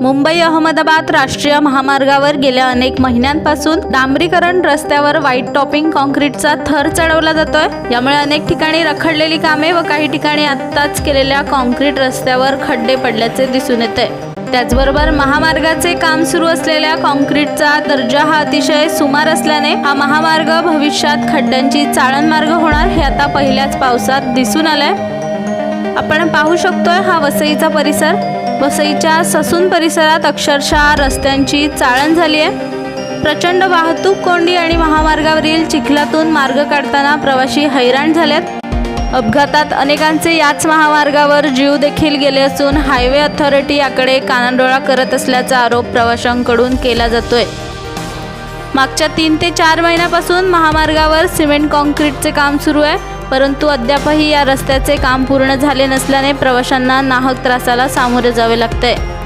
मुंबई अहमदाबाद राष्ट्रीय महामार्गावर गेल्या अनेक महिन्यांपासून डांबरीकरण रस्त्यावर व्हाईट टॉपिंग कॉन्क्रीटचा थर चढवला जातोय. यामुळे अनेक ठिकाणी रखडलेली कामे व काही ठिकाणी आत्ताच केलेल्या कॉन्क्रीट रस्त्यावर खड्डे पडल्याचे दिसून येते त्याचबरोबर महामार्गाचे काम सुरू असलेल्या कॉन्क्रीटचा दर्जा हा अतिशय सुमार असल्याने हा महामार्ग भविष्यात खड्ड्यांची चाळण मार्ग होणार हे आता पहिल्याच पावसात दिसून आलंय. आपण पाहू शकतोय हा वसईचा परिसर. वसईच्या ससून परिसरात अक्षरशः रस्त्यांची चाळण झाली आहे. प्रचंड वाहतूक कोंडी आणि महामार्गावरील चिखलातून मार्ग काढताना प्रवासी हैराण झालेत. अपघातात अनेकांचे याच महामार्गावर जीव देखील गेले असून हायवे अथॉरिटी याकडे कानाडोळा करत असल्याचा आरोप प्रवाशांकडून केला जातोय. मागच्या तीन ते चार महिन्यापासून महामार्गावर सिमेंट कॉन्क्रीटचे काम सुरू आहे. परंतु अद्यापही या रस्त्याचे काम पूर्ण झाले नसल्याने प्रवाशांना नाहक त्रासाला सामोरे जावे लागते.